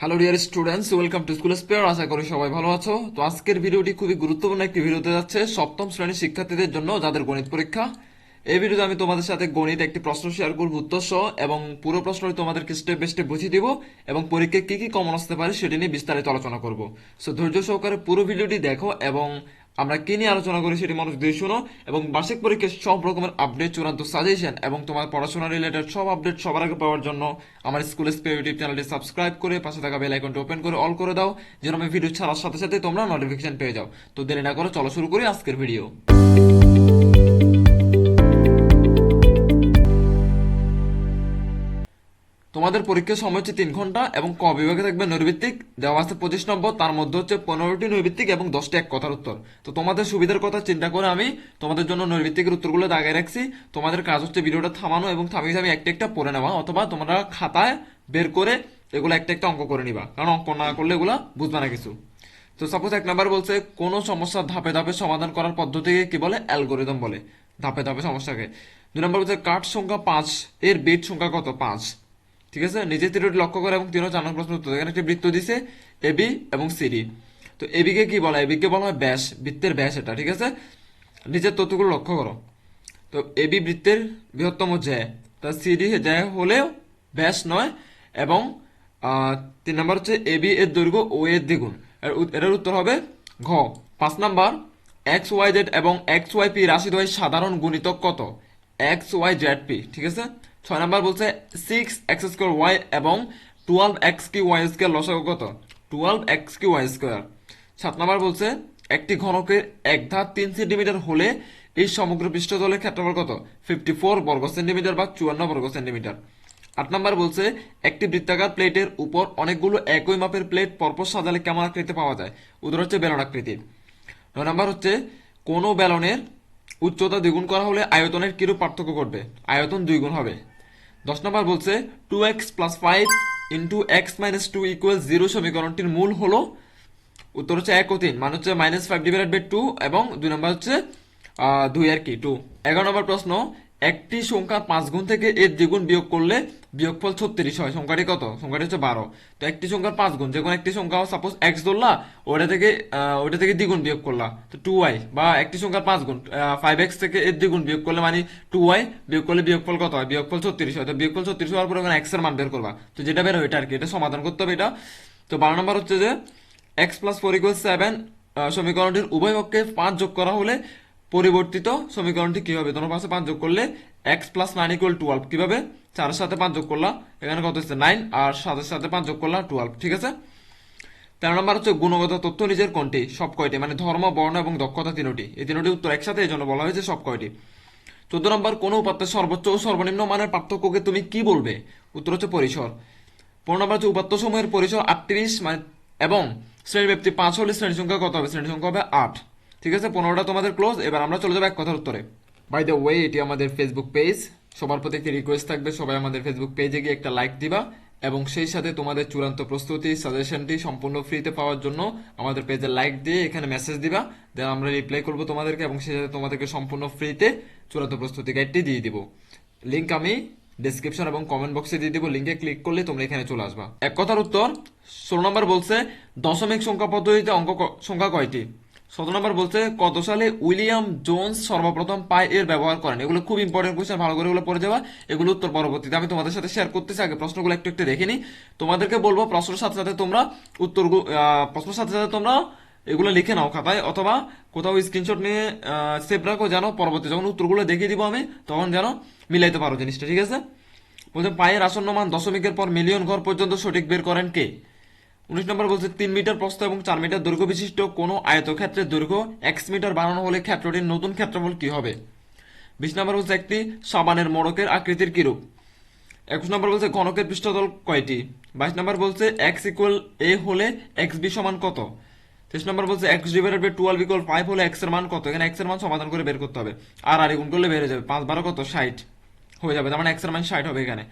Hello dear students welcome to school spare আশা করি সবাই ভালো আছো। তো আজকের ভিডিওটি খুবই গুরুত্বপূর্ণ একটি ভিডিওতে যাচ্ছে সপ্তম শ্রেণির শিক্ষার্থীদের জন্য যাদের গণিত পরীক্ষা। এই ভিডিওতে আমি তোমাদের সাথে গণিত একটি প্রশ্ন শেয়ার করব, উত্তর সহ, এবং পুরো প্রশ্নটি তোমাদেরকে স্টেপ বাই স্টেপ বুঝিয়ে দিব এবং পরীক্ষায় কি কি কমন আসতে পারে সেটি নিয়ে বিস্তারিত আলোচনা করব। সো ধৈর্য সহকারে পুরো ভিডিওটি দেখো এবং আমরা কি নিয়ে আলোচনা করি সেটি মানুষ দিয়ে শোনো, এবং বার্ষিক পরীক্ষার সব রকমের আপডেট চূড়ান্ত সাজেশন এবং তোমার পড়াশোনা রিলেটেড সব আপডেট সবার আগে পাওয়ার জন্য আমার স্কুল স্পে ইউটিউব চ্যানেলটি সাবস্ক্রাইব করে পাশে থাকা বেল আইকনটি ওপেন করে অল করে দাও, যেন আমি ভিডিও ছাড়ার সাথে সাথে তোমরা নোটিফিকেশন পেয়ে যাও। তো দেরি না করো চলো শুরু করি আজকের ভিডিও তোমাদের পরীক্ষার সময় হচ্ছে তিন ঘণ্টা এবং ক বিভাগে থাকবে নৈর্ভিত্তিক দেওয়া আছে পঁচিশ নম্বর, তার মধ্যে হচ্ছে পনেরোটি নৈর্ভিত্তিক এবং দশটি এক কথার উত্তর। তো তোমাদের সুবিধার কথা চিন্তা করে আমি তোমাদের জন্য নৈর্ভিত্তিকের উত্তরগুলো দাগায় রাখছি। তোমাদের কাজ হচ্ছে ভিডিওটা থামানো এবং থামিয়ে থামিয়ে একটা একটা পড়ে নেওয়া অথবা তোমরা খাতায় বের করে এগুলো একটা একটা অঙ্ক করে নিবা। কারণ অঙ্ক না করলে এগুলো বুঝবে না কিছু। তো সাপোজ এক নাম্বার বলছে, কোনো সমস্যা ধাপে ধাপে সমাধান করার পদ্ধতিকে কি বলে? অ্যালগোরিদম বলে। ধাপে ধাপে সমস্যাকে। দুই নম্বর বলছে কাঠ সংখ্যা পাঁচ, এর বিট সংখ্যা কত? পাঁচ। ঠিক আছে? নিজের তীরটি লক্ষ্য করে এবং ও চার প্রশ্ন উত্তর। এখানে একটি বৃত্ত দিছে এবি এবং সিডি তো এবি কে বলা হয়? এবি কে বলা হয় ব্যাস, বৃত্তের ব্যাস এটা, ঠিক আছে? নিজের তথ্যগুলো লক্ষ্য করো। তো এবি বৃত্তের বৃহত্তম জ্যা। তা সিডি জ্যা হলেও ব্যাস নয় এবং তিন নম্বর হচ্ছে এবি এর দৈর্ঘ্য ও এর দ্বিগুণ। এটার উত্তর হবে ঘ। পাঁচ নাম্বার এক্স ওয়াই জেড এবং এক্স ওয়াই পি রাশি দ্বয় সাধারণ গুণিতক কত? এক্স ওয়াই জেড পি ঠিক আছে? ছয় নাম্বার বলছে সিক্স এক্স স্কোয়ার ওয়াই এবং টুয়েলভ এক্স কি ওয়াই স্কোয়ার লসাগু কত? টুয়েলভ এক্স কি ওয়াই স্কোয়ার সাত নাম্বার বলছে একটি ঘনকের এক ধার তিন সেন্টিমিটার হলে এই সমগ্র পৃষ্ঠতলের ক্ষেত্রফল কত? ফিফটি ফোর বর্গ সেন্টিমিটার বা চুয়ান্ন বর্গ সেন্টিমিটার। আট নাম্বার বলছে একটি বৃত্তাকার প্লেটের উপর অনেকগুলো একই মাপের প্লেট পরপর সাজালে কেমন আকৃতি পাওয়া যায়? উত্তর হচ্ছে বেলন আকৃতির। নয় নাম্বার হচ্ছে কোনো বেলনের উচ্চতা দ্বিগুণ করা হলে আয়তনের কিরূপ পার্থক্য ঘটবে? আয়তন দুই গুণ হবে। দশ নম্বর বলছে two x plus five into x minus two equal zero সমীকরণটির মূল হল, উত্তর হচ্ছে এক ও তিন মানে হচ্ছে minus five divide by two এবং দুই নম্বর হচ্ছে দুই আর কি টু এগারো নম্বর প্রশ্ন একটি সংখ্যা পাঁচ গুণ থেকে এর দ্বিগুণ বিয়োগ করলে বিয়োগফল ছত্রিশ হয়। সংখ্যাটি কত? সংখ্যাটি হচ্ছে বারো। তো একটি সংখ্যার পাঁচ গুণ, যে কোনো একটি সংখ্যা সাপোজ এক্স ধরলা ওটা থেকে ওটা থেকে দ্বিগুণ বিয়োগ করলা। তো টু ওয়াই বা একটি সংখ্যার পাঁচ গুণ ফাইভ এক্স থেকে এর দ্বিগুণ বিয়োগ করলে মানে টু ওয়াই বিয়োগ করলে বিয়োগফল কত হয়? বিয়োগফল ছত্রিশ হয়। তো বিয়োগফল ছত্রিশ হওয়ার পরে ওখানে এক্সের মান বের করবা। তো যেটা বের হয় এটা আর কি এটা সমাধান করতে হবে এটা। তো বারো নম্বর হচ্ছে যে x plus four equal seven সমীকরণটির উভয় পক্ষে পাঁচ যোগ করা হলে পরিবর্তিত সমীকরণটি কি হবে তোমার পাশে পাঁচ যোগ করলে x plus nine equal twelve কীভাবে? চারের সাথে পাঁচ যোগ করলা, এখানে কত হচ্ছে? নাইন আর সাতের সাথে পাঁচ যোগ করলা টুয়েলভ ঠিক আছে? তেরো নম্বর হচ্ছে গুণগত তথ্য নিজের কোনটি? সব কয়টি মানে ধর্ম, বর্ণ এবং দক্ষতা তিনটি। এই তিনটি উত্তর একসাথে এই জন্য বলা হয়েছে সব কয়টি চোদ্দ নম্বর, কোন উপাত্তের সর্বোচ্চ ও সর্বনিম্ন মানের পার্থক্যকে তুমি কি বলবে? উত্তর হচ্ছে পরিসর। পনেরো নম্বর হচ্ছে উপাত্ত সময়ের পরিসর আটত্রিশ মানে এবং শ্রেণি ব্যক্তি পাঁচ হলে শ্রেণি সংখ্যা কত হবে? শ্রেণি সংখ্যা হবে আট। ঠিক আছে, পনেরোটা তোমাদের ক্লোজ এবার আমরা চলে যাব এক কথার উত্তরে। বাই দ্য ওয়ে এটি আমাদের ফেসবুক পেজ সবার প্রতি একটি রিকোয়েস্ট থাকবে, সবাই আমাদের ফেসবুক পেজে গিয়ে একটা লাইক দিবা, এবং সেই সাথে তোমাদের চূড়ান্ত প্রস্তুতি সাজেশনটি সম্পূর্ণ ফ্রিতে পাওয়ার জন্য আমাদের পেজে লাইক দিয়ে এখানে মেসেজ দিবা দেন আমরা রিপ্লাই করব তোমাদেরকে, এবং সেই সাথে তোমাদেরকে সম্পূর্ণ ফ্রিতে চূড়ান্ত প্রস্তুতি গাইডটি দিয়ে দিব। লিঙ্ক আমি ডেসক্রিপশন এবং কমেন্ট বক্সে দিয়ে দিব লিঙ্কে ক্লিক করলে তোমরা এখানে চলে আসবা। এক কথার উত্তর, ষোলো নম্বর বলছে, দশমিক সংখ্যা পদ্ধতিতে অঙ্ক সংখ্যা কয়টি? সতেরো নম্বর বলছে কত সালে উইলিয়াম জোন্স সর্বপ্রথম পাই এর ব্যবহার করেন? এগুলো খুব ইম্পর্টেন্ট কোয়েশ্চেন ভালো করে এগুলো পড়ে যাওয়া। এগুলো উত্তর পরবর্তীতে আমি তোমাদের সাথে শেয়ার করতেছি, আগে প্রশ্নগুলো একটু একটু দেখে নিই। তোমাদেরকে বলব, প্রশ্নের সাথে সাথে তোমরা উত্তর প্রশ্নের সাথে সাথে তোমরা এগুলো লিখে নাও খাতায়, অথবা কোথাও স্ক্রিনশট নিয়ে সেভ রাখো জানো পরবর্তী যখন উত্তরগুলো দেখিয়ে দিব আমি, তখন যেন মিলাইতে পারো জিনিসটা, ঠিক আছে? বলছে পায়ের আসন্ন মান দশমিকের পর মিলিয়ন ঘর পর্যন্ত সঠিক বের করেন কে? উনিশ নম্বর বলছে তিন মিটার প্রস্থ এবং চার মিটার দৈর্ঘ্য বিশিষ্ট। কোনো আয়তক্ষেত্রের দৈর্ঘ্য এক্স মিটার বানানো হলে ক্ষেত্রটির নতুন ক্ষেত্রফল কি হবে? বিশ নম্বর বলছে একটি সাবানের মোড়কের আকৃতির কিরূপ? একুশ নম্বর বলছে ঘনকের পৃষ্ঠতল কয়টি? বাইশ নম্বর বলছে এক্স ইকুয়াল এ হলে এক্স বি সমান কত? তেইশ নম্বর বলছে x divided by twelve equal five হলে এক্সের মান কত? এখানে এক্সের মান সমাধান করে বের করতে হবে। আর আর গুণ করলে বেড়ে যাবে পাঁচ বারো কত? ষাট। হয়ে যাবে, তার মানে এক্সের মান ষাট হবে এখানে।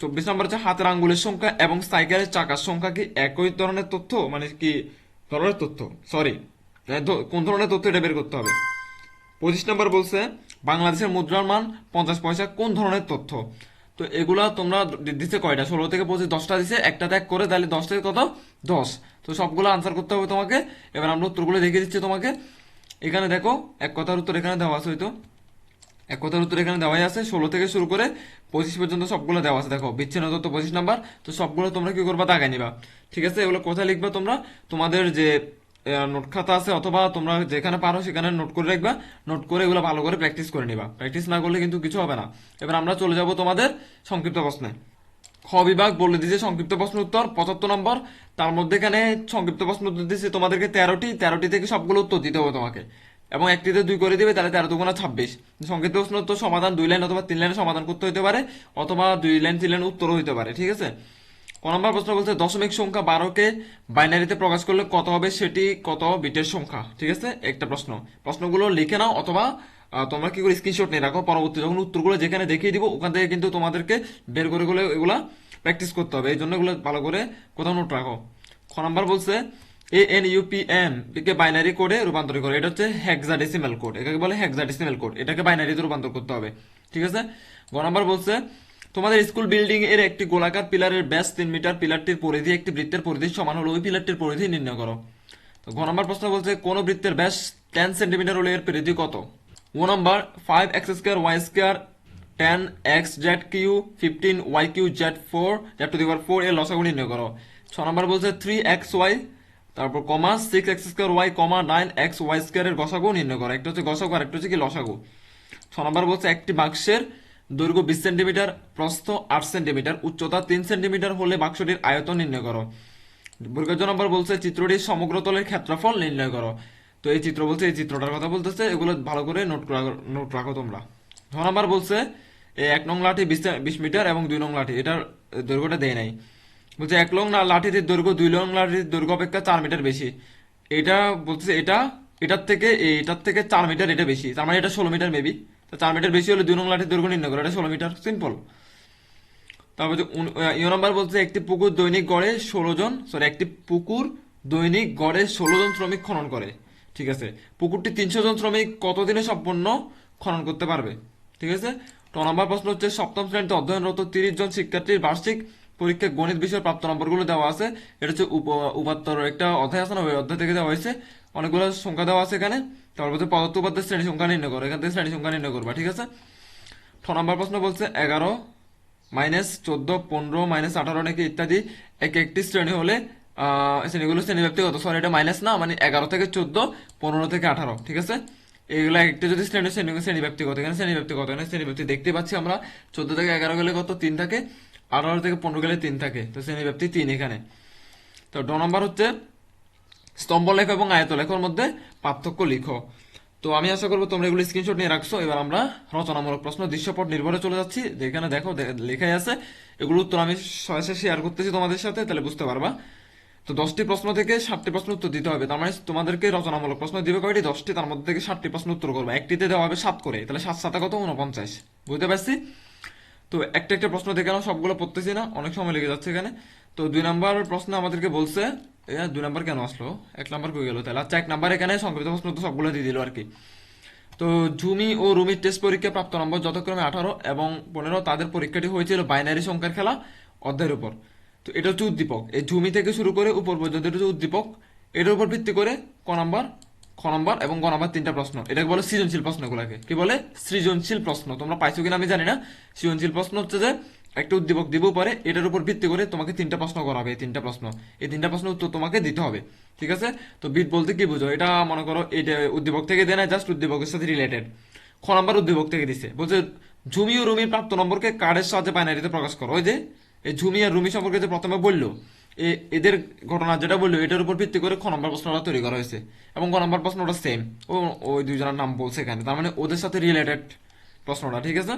চব্বিশ নম্বর হচ্ছে হাতের আঙ্গুলের সংখ্যা এবং সাইকেলের চাকার সংখ্যা কি একই ধরনের তথ্য মানে কি ধরনের তথ্য? সরি কোন ধরনের তথ্য এটা বের করতে হবে? পঁচিশ নম্বর বলছে, বাংলাদেশের মুদ্রার মান পঞ্চাশ পয়সা, কোন ধরনের তথ্য? তো এগুলা তোমরা দি- দিছে কয়টা? ষোলো থেকে পঁচিশ, দশটা দিছে, একটা ত্যাগ করে, তাহলে দশ থেকে কত? দশ। তো সবগুলো আনসার করতে হবে তোমাকে। এবার আমরা উত্তরগুলো দেখিয়ে দিচ্ছি তোমাকে। এখানে দেখো, এক কথার উত্তর এখানে দেওয়া আছে হয়তো। এক কথার উত্তর এখানে দেওয়াই আছে। ষোলো থেকে শুরু করে পঁচিশ পর্যন্ত সবগুলো দেওয়া আছে। দেখো, বিচ্ছিন্ন তথ্য পঁচিশ নাম্বার। তো সবগুলো তোমরা কি করবা? দাগাই নিবা। ঠিক আছে? এগুলো কোথায় লিখবা তোমরা? তোমাদের যে নোট খাতা আছে অথবা তোমরা যেখানে পারো সেখানে নোট করে রাখবা। নোট করে এগুলো ভালো করে প্র্যাকটিস করে নিবা। প্র্যাকটিস না করলে কিন্তু কিছু হবে না। এবার আমরা চলে যাব তোমাদের সংক্ষিপ্ত প্রশ্নে। খ বিভাগ বলে দিয়েছে সংক্ষিপ্ত প্রশ্ন উত্তর, পঁচাত্তর নম্বর। তার মধ্যে এখানে সংক্ষিপ্ত প্রশ্ন উত্তর দিয়েছে তোমাদেরকে তেরোটি। তেরোটি থেকে সবগুলো উত্তর দিতে হবে তোমাকে। এবং একটিতে দুই করে দিবে, তাহলে তেরো দুগুণা ছাব্বিশ। সংক্ষিপ্ত প্রশ্ন উত্তর সমাধান, দুই লাইন অথবা তিন লাইনে সমাধান করতে হতে পারে, অথবা দুই লাইন, তিন লাইন উত্তরও হতে পারে, ঠিক আছে? ক নম্বর প্রশ্ন বলছে, দশমিক সংখ্যা বারোকে বাইনারিতে প্রকাশ করলে কত হবে সেটি, কত বিটের সংখ্যা, ঠিক আছে? একটা প্রশ্ন। প্রশ্নগুলো লিখে নাও অথবা তোমরা কি করে স্ক্রিনশট নিয়ে রাখো, পরবর্তী যখন উত্তরগুলো যেখানে দেখিয়ে দিব, ওখান থেকে কিন্তু তোমাদেরকে বের করে করে এগুলা প্র্যাকটিস করতে হবে। এই জন্য এগুলো ভালো করে কোথাও নোট রাখো। খ নাম্বার বলছে এ এন ইউপিএম কে বাইনারি কোডে রূপান্তর করে। এটা হচ্ছে হেক্সাডেসিমাল কোড এটাকে বলে হেক্সাডেসিমাল কোড এটাকে বাইনারিতে রূপান্তর করতে হবে। ঠিক আছে? গ নাম্বার বলছে, তোমাদের স্কুল বিল্ডিং এর একটি গোলাকার পিলারের ব্যাস তিন মিটার পিলারটির পরিধি একটি বৃত্তের পরিধির সমান হলো ওই পিলারটির পরিধি নির্ণয় করো। তো ঘ নম্বর প্রশ্ন বলছে, কোন বৃত্তের ব্যাস টেন সেন্টিমিটার হলে এর পরিধি কত? ও number five x square y square ten x z q fifteen y q z four z to the four এর লসাগু নির্ণয় করো। ছ নম্বর বলছে থ্রি এক্স ওয়াই তারপর comma six x square y comma nine x y square এর গসাগু নির্ণয় করো। একটা হচ্ছে গসাগু আর একটা হচ্ছে কি লসাগু। ছ নম্বর বলছে একটি বাক্সের দৈর্ঘ্য বিশ সেন্টিমিটার, প্রস্থ আট সেন্টিমিটার, উচ্চতা তিন সেন্টিমিটার হলে বাক্সটির আয়তন নির্ণয় করো। বর্গজ নম্বর বলছে চিত্রটির সমগ্র তলের ক্ষেত্রফল নির্ণয় করো। তো এই চিত্র বলছে, এই চিত্রটার কথা বলতেছে, এগুলো ভালো করে নোট নোট রাখো তোমরা। ছ নম্বর বলছে এই এক নং লাঠি বিশ মিটার এবং দুই নং লাঠি, এটার দৈর্ঘ্যটা দেয় নাই। বলছে, এক লং লাঠিটির দৈর্ঘ্য, দুই লং লাঠির দৈর্ঘ্য অপেক্ষা চার মিটার বেশি। এটা বলছে এটা, এটার থেকে এটার থেকে চার মিটার এটা বেশি। তার মানে এটা ষোলো মিটার মেবি তো চার মিটার বেশি হলে দুই নং লাঠির দৈর্ঘ্য নির্ণয় করো, এটা ষোলো মিটার সিম্পল তারপর ইয় নাম্বার বলছে, একটি পুকুর দৈনিক গড়ে ষোলো জন সরি একটি পুকুর দৈনিক গড়ে ষোলো জন শ্রমিক খনন করে। ঠিক আছে? পুকুরটি তিনশো জন শ্রমিক কতদিনে সম্পূর্ণ খনন করতে পারবে? ঠিক আছে? ট নম্বর প্রশ্ন হচ্ছে, সপ্তম শ্রেণীতে অধ্যয়নরত তিরিশ জন শিক্ষার্থীর বার্ষিক পরীক্ষায় গণিত বিষয়ের প্রাপ্ত নম্বরগুলো দেওয়া আছে। এটা হচ্ছে উপ- উপাত্তর একটা অধ্যায় আছে না, ওই অধ্যায় থেকে দেওয়া হয়েছে। অনেকগুলো সংখ্যা দেওয়া আছে এখানে। তারপর পদার্থ উপাত্তের শ্রেণি সংখ্যা নির্ণয় করো। এখান থেকে শ্রেণি সংখ্যা নির্ণয় করবা, ঠিক আছে? ছ নম্বর প্রশ্ন বলছে, এগারো মাইনাস চোদ্দ, পনেরো মাইনাস আঠারো নাকি ইত্যাদি এক একটি শ্রেণি হলে শ্রেণীগুলো শ্রেণি ব্যক্তিগত সরি এটা মাইনাস না মানে এগারো থেকে চোদ্দ, পনেরো থেকে আঠারো, ঠিক আছে? এগুলো একটা যদি শ্রেণি শ্রেণি শ্রেণি ব্যক্তিগত এখানে শ্রেণি ব্যক্তিগত এখানে শ্রেণি ব্যক্তি দেখতে পাচ্ছি আমরা। চোদ্দ থেকে এগারো গেলে কত? তিন থাকে। আঠারো থেকে পনেরো গেলে তিন থাকে। তো শ্রেণি ব্যক্তি তিন এখানে। তো ড নম্বর হচ্ছে স্তম্ভ লেখ এবং আয়ত লেখর মধ্যে পার্থক্য লিখো। তো আমি আশা করব তোমরা এগুলো স্ক্রিনশট নিয়ে রাখছো। এবার আমরা রচনামূলক প্রশ্ন দৃশ্যপট নির্ভরে চলে যাচ্ছি। যেখানে দেখো লেখাই আছে। এগুলো উত্তর আমি সরাসরি শেয়ার করতেছি তোমাদের সাথে, তাহলে বুঝতে পারবা। তো দশটি প্রশ্ন থেকে ষাটটি প্রশ্ন উত্তর দিতে হবে। তার মানে তোমাদেরকে রচনামূলক প্রশ্ন দিবে কয়টি? দশটি। তার মধ্যে থেকে ষাটটি প্রশ্ন উত্তর করবে। একটিতে দেওয়া হবে সাত করে। তাহলে সাত সাথে কত? উনপঞ্চাশ বুঝতে পারছি? তো একটা একটা প্রশ্ন দেখে সবগুলো পড়তেছি না, অনেক সময় লেগে যাচ্ছে এখানে। তো দুই নাম্বার প্রশ্ন আমাদেরকে বলছে দুই নাম্বার কেন আসলো? এক নাম্বার কই গেল? তাহলে আচ্ছা এক নাম্বার এখানে, সংক্ষিপ্ত প্রশ্ন তো সবগুলো দিয়ে দিল আর কি তো ঝুমি ও রুমির টেস্ট পরীক্ষা প্রাপ্ত নম্বর যথাক্রমে আঠারো এবং পনেরো, তাদের পরীক্ষাটি হয়েছিল বাইনারি সংখ্যার খেলা অধ্যায়ের উপর। তো এটা হচ্ছে উদ্দীপক। এই ঝুমি থেকে শুরু করে উপর পর্যন্ত এটা হচ্ছে উদ্দীপক। এটার উপর ভিত্তি করে ক নাম্বার? খ নম্বর এবং গ নাম্বার তিনটা প্রশ্ন। এটাকে বলে সৃজনশীল প্রশ্নগুলোকে। কি বলে? সৃজনশীল প্রশ্ন। তোমরা পাইছো কিনা আমি জানি না। সৃজনশীল প্রশ্ন হচ্ছে যে, একটা উদ্দীপক দিব পরে এটার উপর ভিত্তি করে তোমাকে তিনটা প্রশ্ন করা হবে, এই তিনটা প্রশ্ন। এই তিনটা প্রশ্ন উত্তর তোমাকে দিতে হবে। ঠিক আছে? তো বিট বলতে কি বুঝো? এটা মনে করো এটা উদ্দীপক থেকে দেয় না জাস্ট উদ্দীপকের সাথে রিলেটেড খ নাম্বার উদ্দীপক থেকে দিছে। বলছে, ঝুমি ও রুমির প্রাপ্ত নম্বরকে কার্ডের সাহায্যে বাইনারিতে প্রকাশ করো। ওই যে, এই ঝুমি আর রুমি সম্পর্কে যে প্রথমে বলল এদের ঘটনা যেটা বলল, এটার উপর ভিত্তি করে খ নম্বর প্রশ্নটা তৈরি করা হয়েছে। এবং ক নম্বর প্রশ্নটা সেম ও ওই দুইজনের নাম বলছে এখানে। তার মানে ওদের সাথে রিলেটেড প্রশ্নটা, ঠিক আছে?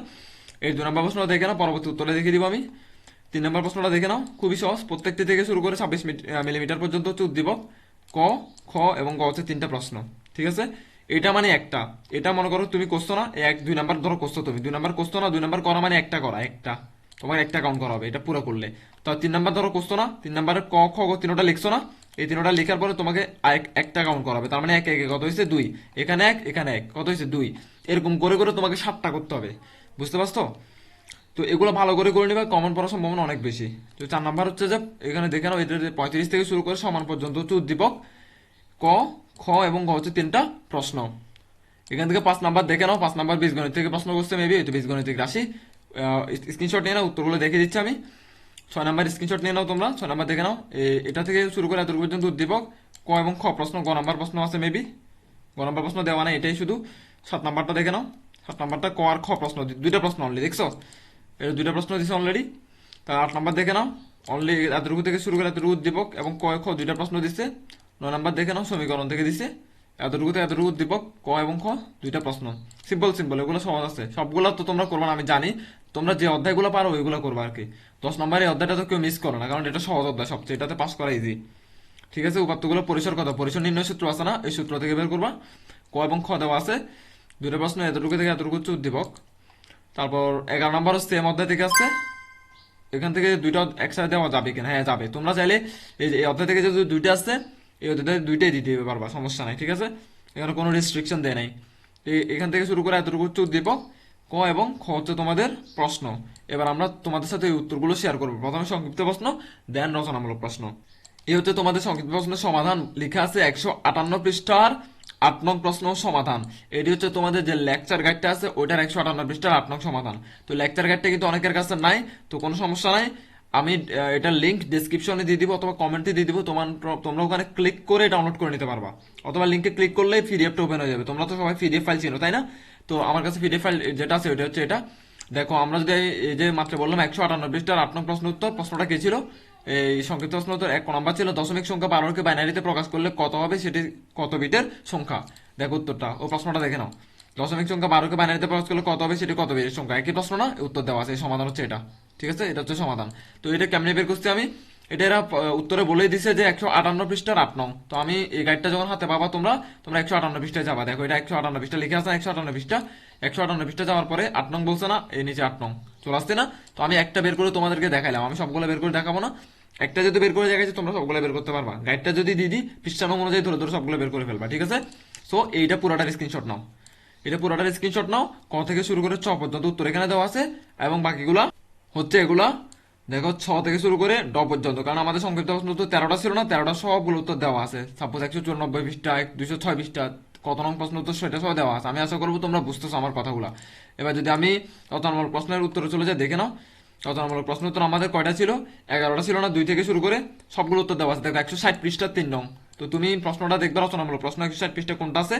এই দু নম্বর প্রশ্নটা দেখে নাও, পরবর্তী উত্তরে দেখে দিব আমি। তিন নম্বর প্রশ্নটা দেখে নাও। খুবই সহজ। প্রত্যেকটি থেকে শুরু করে ছাব্বিশ মিলিমিটার পর্যন্ত হচ্ছে উদ্দীপক ক, খ এবং গ হচ্ছে তিনটা প্রশ্ন, ঠিক আছে? এটা মানে একটা। এটা মনে করো তুমি করছ না, এক, দুই নাম্বার ধরো করছ তুমি। দুই নাম্বার করছ না, দুই নাম্বার করা মানে একটা করা, একটা। তোমার একটা কাউন্ট করা হবে, এটা পুরো করলে। তো তিন নাম্বার ধরো করছ না, তিন নাম্বারে ক, খ, গ তিনোটা লিখছো না, এই তিনোটা লেখার পরে তোমাকে এক- একটা কাউন্ট করা হবে, তার মানে এক এক কত হয়েছে? দুই। এখানে এক এখানে এক, কত হয়েছে? দুই। এরকম করে করে তোমাকে সাতটা করতে হবে, বুঝতে পারছ? তো তো এগুলো ভালো করে করে নেবে কমন পড়ার সম্ভাবনা অনেক বেশি। তো চার নাম্বার হচ্ছে যে, এখানে দেখে নাও, এদের পঁয়ত্রিশ থেকে শুরু করে সমান পর্যন্ত হচ্ছে উদ্দীপক, ক, খ এবং গ হচ্ছে তিনটা প্রশ্ন। এখান থেকে পাঁচ নাম্বার দেখে নাও, পাঁচ নাম্বার বীজগণিত থেকে প্রশ্ন করছে মেবি হয়তো বীজগণিতিক রাশি। স্ক্রিনশট নিয়ে নাও, উত্তরগুলো দেখে দিচ্ছি আমি। ছয় নাম্বার স্ক্রিনশট নিয়ে নাও তোমরা, ছয় নাম্বার দেখে নাও। এটা থেকে শুরু করে এত পর্যন্ত উদ্দীপক, ক এবং খ প্রশ্ন, গ নাম্বার প্রশ্ন আছে মেবি গ নাম্বার প্রশ্ন দেওয়া নাই, এটাই শুধু। সাত নাম্বারটা দেখে নাও। সাত নাম্বারটা ক আর খ প্রশ্ন দুইটা প্রশ্ন অনলি দেখছ? এটা দুইটা প্রশ্ন দিছে অলরেডি তার আট নাম্বার দেখে নাও। অনলি এতটুকু থেকে শুরু করে এতটুকু উদ্দীপক এবং ক খ দুইটা প্রশ্ন দিচ্ছে নয় নাম্বার দেখে নাও, সমীকরণ থেকে দিছে। এতটুকু থেকে এতটুকু উদ্দীপক, ক এবং খ দুইটা প্রশ্ন। সিম্পল সিম্পল, এগুলো সহজ আছে। সবগুলো তো তোমরা করবে না, আমি জানি। তোমরা যে অধ্যায়গুলো পারো, ওইগুলো করবে আর কি। দশ নম্বর অধ্যায়টা তো কেউ মিস করো না, কারণ এটা সহজ অধ্যায়, সবচেয়ে এটাতে পাস করা ইজি ঠিক আছে, উপাত্তগুলো পরিসর কথা পরিসর নির্ণয় সূত্র আছে না? এই সূত্র থেকে বের করবা। ক এবং খ দেওয়া আছে। দুটো প্রশ্ন এতটুকু থেকে এতটুকু হচ্ছে উদ্দীপক। তারপর এগারো নম্বর সেম অধ্যায় থেকে আসছে। এখান থেকে দুইটা একসাথে দেওয়া যাবে কিনা? হ্যাঁ যাবে। তোমরা চাইলে এই এই অধ্যায় থেকে যদি দুইটা আসছে, এই অধ্যায় দুইটাই দিতে পারবা, সমস্যা নাই, ঠিক আছে? এখানে কোনো রেস্ট্রিকশন দেয় নাই। এখান থেকে শুরু করে এতটুকু হচ্ছে উদ্দীপক। ক এবং খ হচ্ছে তোমাদের প্রশ্ন। এবার আমরা তোমাদের সাথে এই উত্তরগুলো শেয়ার করব। প্রথমে সংক্ষিপ্ত প্রশ্ন দেন রচনামূলক প্রশ্ন। এই হচ্ছে তোমাদের সংক্ষিপ্ত প্রশ্নের সমাধান। লেখা আছে একশো আটান্ন পৃষ্ঠার আট নং প্রশ্ন সমাধান। এটি হচ্ছে তোমাদের যে লেকচার গাইডটা আছে, ওইটার একশো আটান্ন পৃষ্ঠার আট নং সমাধান। তো লেকচার গাইডটা কিন্তু অনেকের কাছে নাই, তো কোনো সমস্যা নাই। আমি এটার লিঙ্ক ডিসক্রিপশনে দিয়ে দিব অথবা কমেন্টে দিয়ে দিব। তোমার, তোমরা ওখানে ক্লিক করে ডাউনলোড করে নিতে পারবা। অথবা লিঙ্কে ক্লিক করলেই পিডিএফটা ওপেন হয়ে যাবে। তোমরা তো সবাই পিডিএফ ফাইল চিনো, তাই না? তো আমার কাছে পিডিএফ ফাইল যেটা আছে ওইটা হচ্ছে এটা। দেখো, আমরা যদি এই যে মাত্র বললাম একশো আটান্ন পৃষ্ঠার আট নং প্রশ্ন উত্তর, প্রশ্নটা কি ছিল? এই সংক্ষিপ্ত প্রশ্ন উত্তর এক নম্বর ছিল, দশমিক সংখ্যা বারোকে বাইনারিতে প্রকাশ করলে কত হবে? সেটি কত বিটের সংখ্যা? দেখো উত্তরটা, ও প্রশ্নটা দেখে নাও। দশমিক সংখ্যা বারোকে বাইনারিতে প্রকাশ করলে কত হবে? সেটি কত বিটের সংখ্যা? একই প্রশ্ন না? উত্তর দেওয়া আছে। এই সমাধান হচ্ছে এটা। ঠিক আছে? এটা হচ্ছে সমাধান। তো এটা কেমনে বের করছি আমি? এটা এরা উত্তরে বলেই দিছে যে একশো আটান্ন পৃষ্ঠার আট নং। তো আমি এই গাইডটা যখন হাতে পাবা তোমরা তোমরা একশো আটান্ন পৃষ্ঠায় যাবা। দেখো, এটা একশো আটান্ন পৃষ্ঠা লিখে আছে, একশো আটান্ন পৃষ্ঠা। একশো আটান্ন পৃষ্ঠা যাওয়ার পরে আট নং বলছে না এই নিচে আট নং। চলে আসছে না? তো আমি একটা বের করে তোমাদেরকে দেখাইলাম। আমি সবগুলো বের করে দেখাবো না। একটা যদি বের করে দেখাচ্ছি তোমরা সবগুলো বের করতে পারবা। গাইডটা যদি দিদি পৃষ্ঠা নং অনুযায়ী ধরে ধরে সবগুলো বের করে ফেলবা, ঠিক আছে? সো এইটা পুরোটার স্ক্রিনশট নাও। এটা পুরোটার স্ক্রিনশট নাও। ক থেকে শুরু করে ছ পর্যন্ত উত্তর এখানে দেওয়া আছে, এবং বাকিগুলা হচ্ছে এগুলা দেখো, ছ থেকে শুরু করে ড পর্যন্ত। কারণ আমাদের সংক্ষিপ্ত প্রশ্ন তো তেরোটা ছিল না, তেরোটা সবগুলো উত্তর দেওয়া আছে। সাপোজ একশো চুরানব্বই পৃষ্ঠা দুইশো ছয় পৃষ্ঠা, কত নং প্রশ্ন উত্তর সেটা সব দেওয়া আছে। আমি আশা করব তোমরা বুঝতেছো আমার কথাগুলো। এবার যদি আমি রচনামূলক প্রশ্নের উত্তরে চলে যাই, দেখে নাও। রচনামূলক প্রশ্ন উত্তর আমাদের কয়টা ছিল? এগারোটা ছিল না, দুই থেকে শুরু করে সবগুলো উত্তর দেওয়া আছে। দেখো, একশো ষাট পৃষ্ঠার তিন নং। তো তুমি প্রশ্নটা দেখবে রচনামূলক প্রশ্ন, একশো ষাট পৃষ্ঠা কোনটা আছে?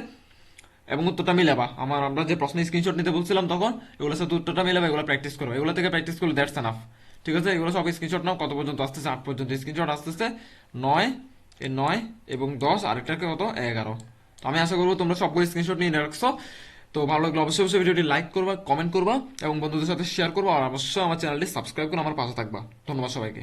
এবং উত্তরটা মিলাবা। আমার আমরা যে প্রশ্ন স্ক্রিনশট নিতে বলছিলাম তখন এগুলোর সাথে উত্তরটা মিলাবা, এগুলো প্র্যাকটিস করো এগুলো থেকে প্র্যাকটিস করলে দ্যাটস এনাফ ঠিক আছে, এগুলো সব স্ক্রিনশট নাও, কত পর্যন্ত আসতেছে, আট পর্যন্ত স্ক্রিনশট আসতেছে, নয়, এ নয় এবং দশ, আরেকটাকে কত, এগারো। তো আমি আশা করব তোমরা সবগুলো স্ক্রিনশট নিয়ে রাখছো। তো ভালো লাগলে অবশ্যই অবশ্যই ভিডিওটি লাইক করবা কমেন্ট করবা এবং বন্ধুদের সাথে শেয়ার করবা, আর অবশ্যই আমার চ্যানেলটি সাবস্ক্রাইব করে আমার পাশে থাকবা। ধন্যবাদ সবাইকে।